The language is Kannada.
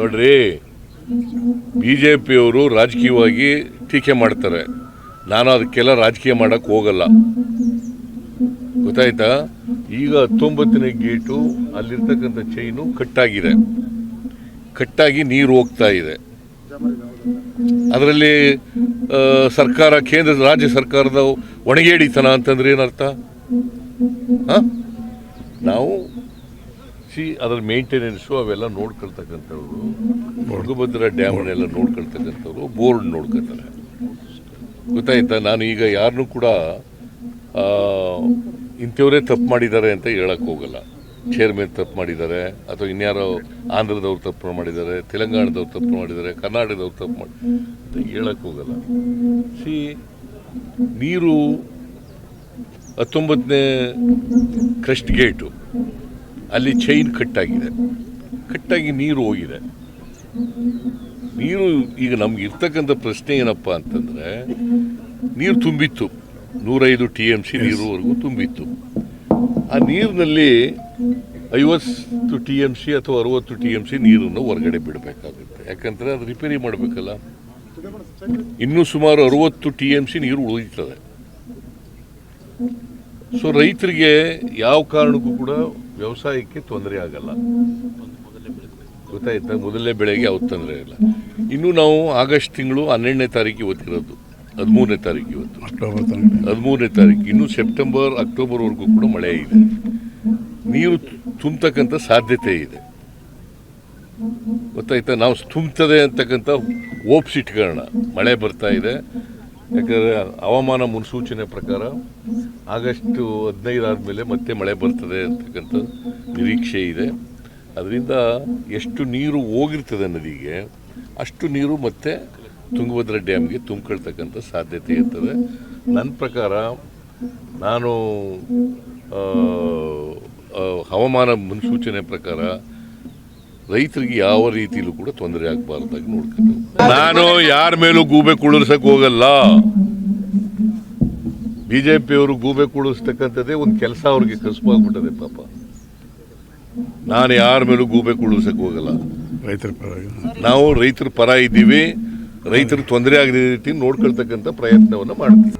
ನೋಡ್ರಿ ಬಿ ಜೆ ಪಿಯವರು ರಾಜಕೀಯವಾಗಿ ಟೀಕೆ ಮಾಡ್ತಾರೆ. ನಾನು ಅದಕ್ಕೆಲ್ಲ ರಾಜಕೀಯ ಮಾಡಕ್ಕೆ ಹೋಗಲ್ಲ. ಗೊತ್ತಾಯ್ತಾ? ಈಗ ಹತ್ತೊಂಬತ್ತನೇ ಗೇಟು, ಅಲ್ಲಿರ್ತಕ್ಕಂಥ ಚೈನು ಕಟ್ಟಾಗಿದೆ. ಕಟ್ಟಾಗಿ ನೀರು ಹೋಗ್ತಾ ಇದೆ. ಅದರಲ್ಲಿ ಸರ್ಕಾರ, ಕೇಂದ್ರ, ರಾಜ್ಯ ಸರ್ಕಾರದ ಒಣಗೇಡಿತನ ಅಂತಂದ್ರೆ ಏನರ್ಥ? ಹಾಂ? ನಾವು ಸಿ ಅದರ ಮೇಂಟೆನೆನ್ಸು ಅವೆಲ್ಲ ನೋಡ್ಕೊಳ್ತಕ್ಕಂಥವ್ರು. ತುಂಗಭದ್ರಾ ಡ್ಯಾಮನ್ನೆಲ್ಲ ನೋಡ್ಕೊಳ್ತಕ್ಕಂಥವ್ರು, ಬೋರ್ಡ್ ನೋಡ್ಕೊತಾರೆ ಗೊತ್ತಾಯ್ತಾ? ನಾನು ಈಗ ಯಾರನ್ನೂ ಕೂಡ ಇಂಥವರೇ ತಪ್ಪು ಮಾಡಿದ್ದಾರೆ ಅಂತ ಹೇಳಕ್ ಹೋಗಲ್ಲ. ಚೇರ್ಮನ್ ತಪ್ಪು ಮಾಡಿದ್ದಾರೆ, ಅಥವಾ ಇನ್ಯಾರೋ ಆಂಧ್ರದವ್ರು ತಪ್ಪು ಮಾಡಿದ್ದಾರೆ, ತೆಲಂಗಾಣದವ್ರು ತಪ್ಪು ಮಾಡಿದ್ದಾರೆ, ಕರ್ನಾಟಕದವ್ರು ತಪ್ಪು ಮಾಡಿ, ಅಂತ ಹೇಳಕ್ ಹೋಗಲ್ಲ. ಸಿ, ನೀರು ಹತ್ತೊಂಬತ್ತನೇ ಕ್ರಸ್ಟ್ ಗೇಟು. ಅಲ್ಲಿ ಚೈನ್ ಕಟ್ಟಾಗಿದೆ. ಕಟ್ಟಾಗಿ ನೀರು ಹೋಗಿದೆ. ನೀರು ಈಗ ನಮ್ಗೆ ಇರ್ತಕ್ಕಂಥ ಪ್ರಶ್ನೆ ಏನಪ್ಪ ಅಂತಂದ್ರೆ ನೀರು ತುಂಬಿತ್ತು. ನೂರೈದು ಟಿ ಎಂ ಸಿ ನೀರುವರೆಗೂ ತುಂಬಿತ್ತು. ಆ ನೀರಿನಲ್ಲಿ ಐವತ್ತು ಟಿ ಎಂ ಸಿ ಅಥವಾ ಅರುವತ್ತು ಟಿ ಎಂ ಸಿ ನೀರನ್ನು ಹೊರಗಡೆ ಬಿಡಬೇಕಾಗುತ್ತೆ. ಯಾಕಂದರೆ ಅದು ರಿಪೇರಿ ಮಾಡಬೇಕಲ್ಲ. ಇನ್ನೂ ಸುಮಾರು ಅರುವತ್ತು ಟಿ ಎಂ ಸಿ ನೀರು ಉಳಿತದೆ ಸೊ ರೈತರಿಗೆ ಯಾವ ಕಾರಣಕ್ಕೂ ಕೂಡ ವ್ಯವಸಾಯಕ್ಕೆ ತೊಂದರೆ ಆಗಲ್ಲ. ಗೊತ್ತಾಯ್ತಾ? ಮೊದಲನೇ ಬೆಳೆಗೆ ಯಾವ ತೊಂದರೆ ಇಲ್ಲ. ಇನ್ನು ನಾವು ಆಗಸ್ಟ್ ತಿಂಗಳು ಹನ್ನೆರಡನೇ ತಾರೀಕು ಇವತ್ತಿರೋದು ಹದಿಮೂರನೇ ತಾರೀಕು ಇವತ್ತು. ಅಕ್ಟೋಬರ್ ಹದಿಮೂರನೇ ತಾರೀಕು. ಇನ್ನು ಸೆಪ್ಟೆಂಬರ್ ಅಕ್ಟೋಬರ್ವರೆಗೂ ಕೂಡ ಮಳೆ ಇದೆ. ನೀರು ತುಂಬತಕ್ಕಂಥ ಸಾಧ್ಯತೆ ಇದೆ. ಗೊತ್ತಾಯ್ತಾ? ನಾವು ತುಂಬ್ತದೆ ಅಂತಕ್ಕಂಥ ಓಪ್ಸ್ ಇಟ್ಕೊಳ್ಳೋಣ. ಮಳೆ ಬರ್ತಾ ಇದೆ. ಯಾಕಂದರೆ ಹವಾಮಾನ ಮುನ್ಸೂಚನೆ ಪ್ರಕಾರ ಆಗಸ್ಟ್ ಹದಿನೈದು ಆದಮೇಲೆ ಮತ್ತೆ ಮಳೆ ಬರ್ತದೆ ಅಂತಕ್ಕಂಥ ನಿರೀಕ್ಷೆ ಇದೆ. ಅದರಿಂದ ಎಷ್ಟು ನೀರು ಹೋಗಿರ್ತದೆ ನದಿಗೆ, ಅಷ್ಟು ನೀರು ಮತ್ತೆ ತುಂಗಭದ್ರಾ ಡ್ಯಾಮ್ಗೆ ತುಂಬಿಕೊಳ್ತಕ್ಕಂಥ ಸಾಧ್ಯತೆ ಇರ್ತದೆ. ನನ್ನ ಪ್ರಕಾರ ನಾನು ಹವಾಮಾನ ಮುನ್ಸೂಚನೆ ಪ್ರಕಾರ ರೈತರಿಗೆ ಯಾವ ರೀತಿಯಲ್ಲೂ ಕೂಡ ತೊಂದರೆ ಆಗಬಾರ್ದಾಗಿ ನೋಡ್ಕೊಂಡು. ನಾನು ಯಾರ ಮೇಲೂ ಗೂಬೆ ಕುಳಿಸಕ್ ಹೋಗಲ್ಲ. ಬಿಜೆಪಿಯವರು ಗೂಬೆ ಕುಳಿಸ್ತಕ್ಕಂಥದ್ದೇ ಒಂದು ಕೆಲಸ ಅವ್ರಿಗೆ ಕಸುಬಾಗ್ಬಿಟ್ಟದೆ ಪಾಪ. ನಾನು ಯಾರ ಮೇಲೂ ಗೂಬೆ ಕುಳಿಸಕ್ಕೆ ಹೋಗಲ್ಲ. ರೈತರ ಪರ ನಾವು ರೈತರ ಪರ ಇದ್ದೀವಿ. ರೈತರು ತೊಂದರೆ ಆಗದ ರೀತಿ ನೋಡ್ಕೊಳ್ತಕ್ಕಂಥ ಪ್ರಯತ್ನವನ್ನು ಮಾಡ್ತೀವಿ.